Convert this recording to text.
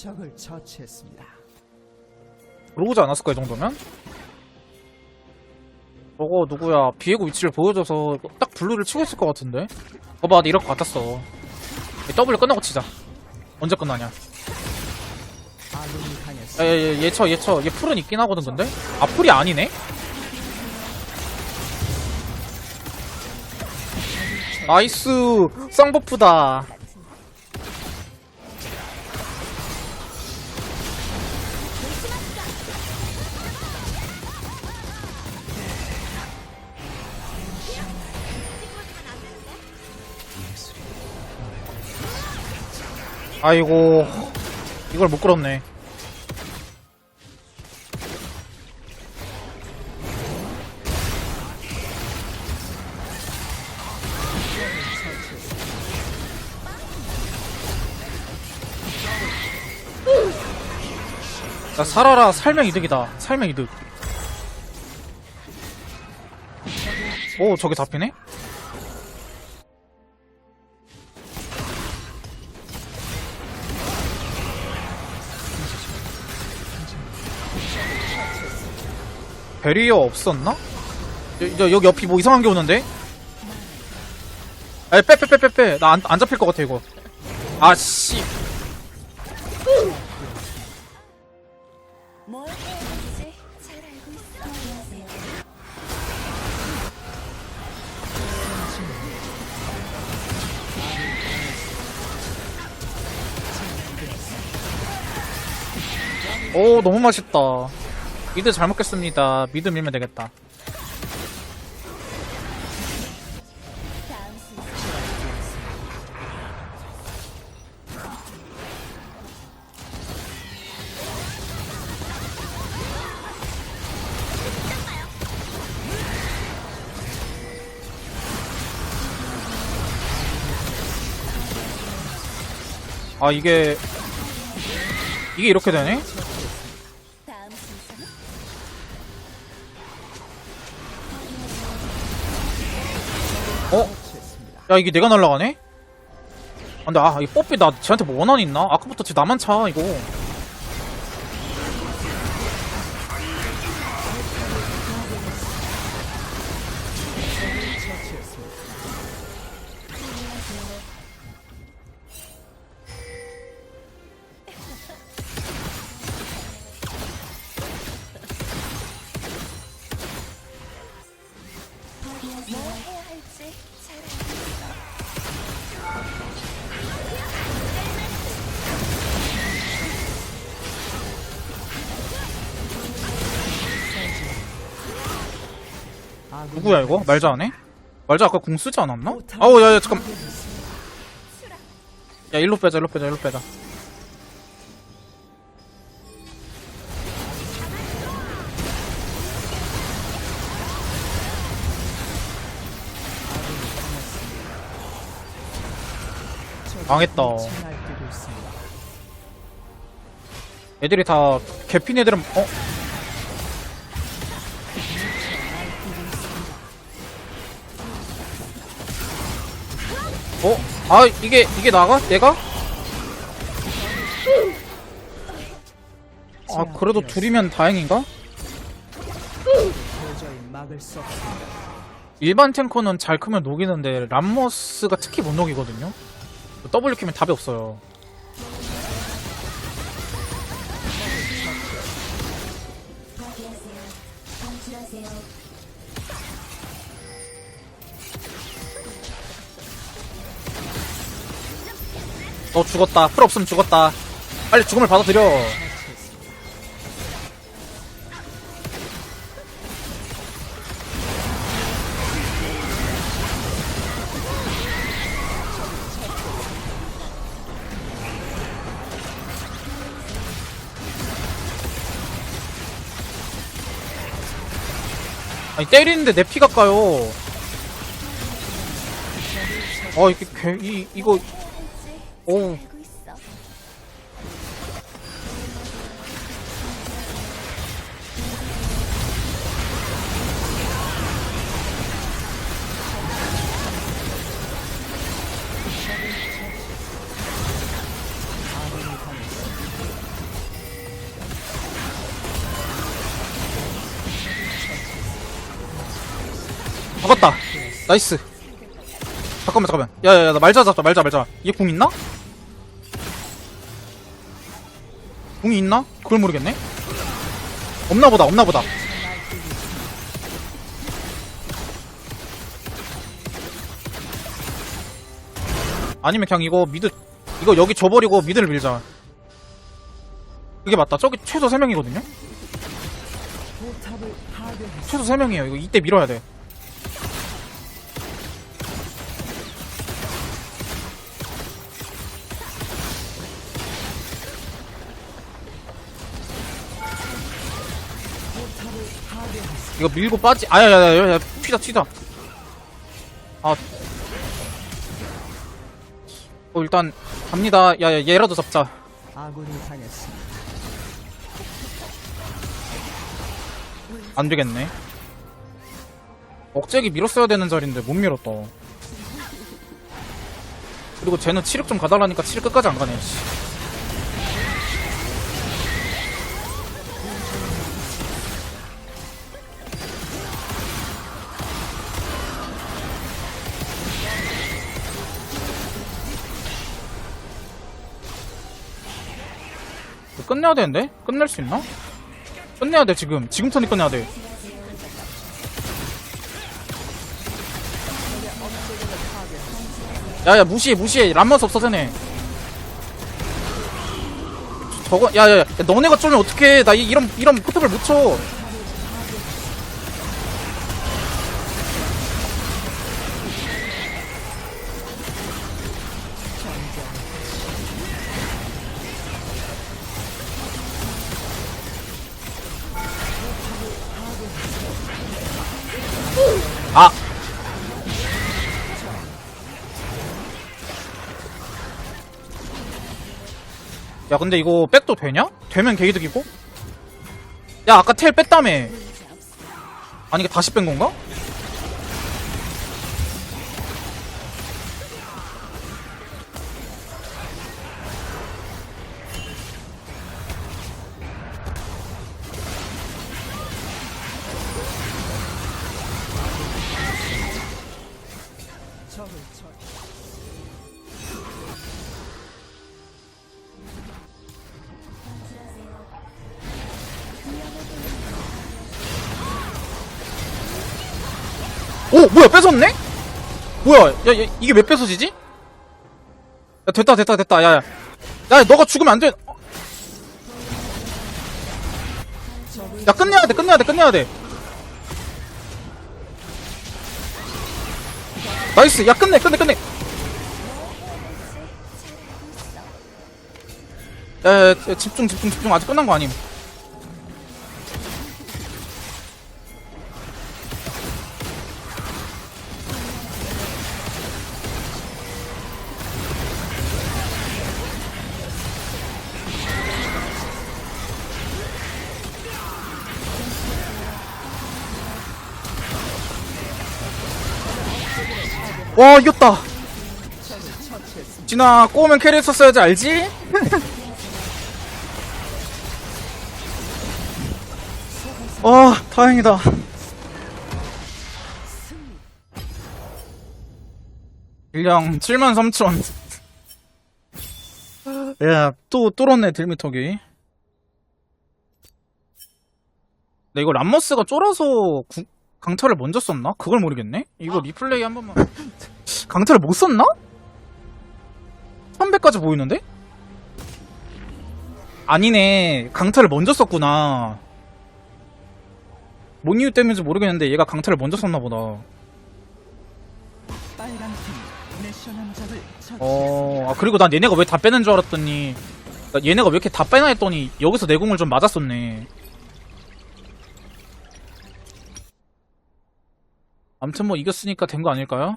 적을 처치했습니다. 들어오지 않았을까 이 정도면? 저거 누구야 비에고 위치를 보여줘서 딱 블루를 치고 있을 것 같은데 봐봐 나 이럴 것 같았어 이 W 끝나고 치자 언제 끝나냐 아군이 당했습니다. 야야야 얘쳐 얘쳐 얘 풀은 있긴 하거든 근데? 아 풀이 아니네? 나이스 쌍버프다 아이고. 이걸 못 끌었네. 나 살아라. 살명 이득이다. 살명 이득. 오 저게 잡히네? 베리어 없었나? 여, 여, 여기 옆이 뭐 이상한 게 오는데? 아니 빼빼 빼 빼 빼 나 안 안 잡힐 것 같아 이거 있어. 안녕하세요. 오 너무 맛있다 미드 잘 먹겠습니다 미드 밀면 되겠다. 아 이게 이게 이렇게 되네? 어? 야 이게 내가 날라가네? 아, 근데 아 이 뽀삐 나 쟤한테 뭐 원한 있나? 아까부터 쟤 나만 차 이거 누구야 이거? 말자 안 해? 말자 아까 궁 쓰지 않았나? 아우 야야 잠깐 야 일로 빼자 일로 빼자 일로 빼자 망했다. 애들이 다 개핀 애들은 어? 어? 아 이게 이게 나가? 내가? 아 그래도 둘이면 다행인가? 일반 탱커는 잘 크면 녹이는데 람머스가 특히 못 녹이거든요. W 키면 답이 없어요. 너 죽었다. 풀 없으면 죽었다. 빨리 죽음을 받아들여. 아니 때리는데 내 피가 까요. 아 이게 이거 오. 잡았다. 나이스. 잠깐만 잠깐만. 야야야 나 말자 잡자 말자 말자 얘궁 있나? 궁이 있나? 그걸 모르겠네? 없나 보다, 없나 보다. 아니면 그냥 이거 미드, 이거 여기 줘버리고 미드를 밀자. 그게 맞다. 저기 최소 3명이거든요? 포탑을 파괴했습니다. 최소 3명이에요. 이거 이때 밀어야 돼. 이거 밀고 빠지. 아야야야야 튀다 튀다. 아. 어 일단 갑니다. 야야 얘라도 잡자. 아군이 당했습니다. 안 되겠네. 억제기 밀었어야 되는 자리인데 못 밀었다. 그리고 쟤는 치력 좀 가달라니까 치력 끝까지 안 가네. 씨. 끝내야 되는데? 끝낼 수 있나? 끝내야 돼 지금. 지금 턴이 끝내야 돼. 야야 무시해 무시해. 람머스 없어 쟤네. 저거 야야야 너네가 쫄면 어떡해? 나 이, 이런 이런 포탑을 못쳐 아 야 근데 이거 백도 되냐? 되면 개이득이고? 야 아까 텔 뺐다며 아니 이게 다시 뺀 건가? 오 뭐야 뺏었네? 뭐야 야, 야 이게 왜 뺏어지지? 야 됐다 됐다 됐다 야야. 야 너가 죽으면 안돼. 야 끝내야 돼 끝내야 돼 끝내야 돼. 나이스 야 끝내 끝내 끝내. 야, 야, 야 집중 집중 집중. 아직 끝난 거 아님 와 이겼다. 진아 꼬우면 캐리 했었어야지 알지? 와 다행이다. 일량 7만 3천. 야또 뚫었네 딜미터기. 나 이거 람머스가 쫄아서 구- 강타를 먼저 썼나? 그걸 모르겠네? 이거 리플레이 한 번만 강타를 못 썼나? 300까지 보이는데? 아니네 강타를 먼저 썼구나 뭔 이유 때문인지 모르겠는데 얘가 강타를 먼저 썼나 보다 빨간 팀 내셔 남자를 처치. 어, 아, 그리고 난 얘네가 왜 다 빼는 줄 알았더니, 나 얘네가 왜 이렇게 다 빼나 했더니, 여기서 내 공을 좀 맞았었네. 암튼 뭐 이겼으니까 된 거 아닐까요?